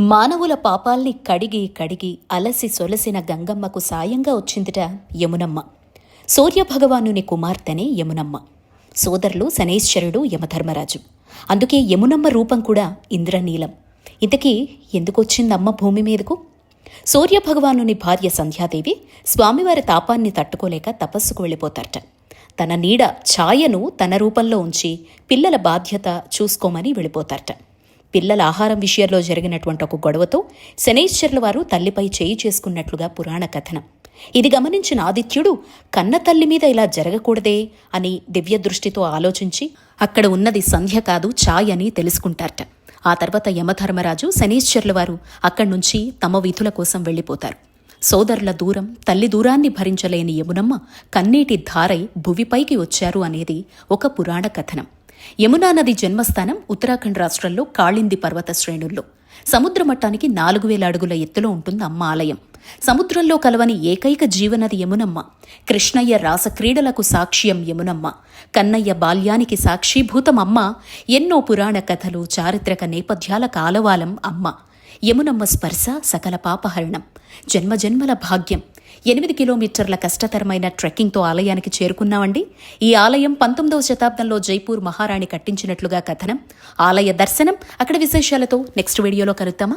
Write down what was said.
మానవుల పాపాల్ని కడిగి కడిగి అలసి సొలసిన గంగమ్మకు సాయంగా వచ్చిందిట యమునమ్మ. సూర్యభగవానుని కుమార్తెనే యమునమ్మ. సోదరులు శనేశ్వరుడు యమధర్మరాజు. అందుకే యమునమ్మ రూపం కూడా ఇంద్రనీలం. ఇంతకీ ఎందుకొచ్చిందమ్మ భూమి మీదకు? సూర్యభగవానుని భార్య సంధ్యాదేవి స్వామివారి తాపాన్ని తట్టుకోలేక తపస్సుకు వెళ్ళిపోతారట. తన నీడ ఛాయను తన రూపంలో ఉంచి పిల్లల బాధ్యత చూసుకోమని వెళ్ళిపోతారట. పిల్లల ఆహారం విషయంలో జరిగినటువంటి ఒక గొడవతో శనైశ్వర్ల వారు తల్లిపై చేయి చేసుకున్నట్లుగా పురాణ కథనం. ఇది గమనించిన ఆదిత్యుడు కన్న తల్లి మీద ఇలా జరగకూడదే? అని దివ్య దృష్టితో ఆలోచించి అక్కడ ఉన్నది సంధ్య కాదు ఛాయ్ అని తెలుసుకుంటారట. ఆ తర్వాత యమధర్మరాజు శనీశ్వరుల వారు అక్కడి నుంచి తమ విధుల కోసం వెళ్ళిపోతారు. సోదరుల దూరం తల్లి దూరాన్ని భరించలేని యమునమ్మ కన్నీటి ధారై భువిపైకి వచ్చారు అనేది ఒక పురాణ కథనం. యమునా నది జన్మస్థానం ఉత్తరాఖండ్ రాష్ట్రంలో కాళింది పర్వత శ్రేణుల్లో. సముద్ర మట్టానికి నాలుగు వేల అడుగుల ఎత్తులో ఉంటుంది అమ్మ ఆలయం. సముద్రంలో కలవని ఏకైక జీవనది యమునమ్మ. కృష్ణయ్య రాసక్రీడలకు సాక్ష్యం యమునమ్మ. కన్నయ్య బాల్యానికి సాక్షీభూతమమ్మ. ఎన్నో పురాణ కథలు చారిత్రక నేపథ్యాల కాలవాలం అమ్మ. యమునమ్మ స్పర్శ సకల పాపహరణం. జన్మజన్మల భాగ్యం. ఎనిమిది కిలోమీటర్ల కష్టతరమైన ట్రెక్కింగ్తో ఆలయానికి చేరుకున్నామండి. ఈ ఆలయం పంతొమ్మిదవ శతాబ్దంలో జైపూర్ మహారాణి కట్టించినట్లుగా కథనం. ఆలయ దర్శనం. అక్కడ విశేషాలతో నెక్స్ట్ వీడియోలో కలుద్దామా?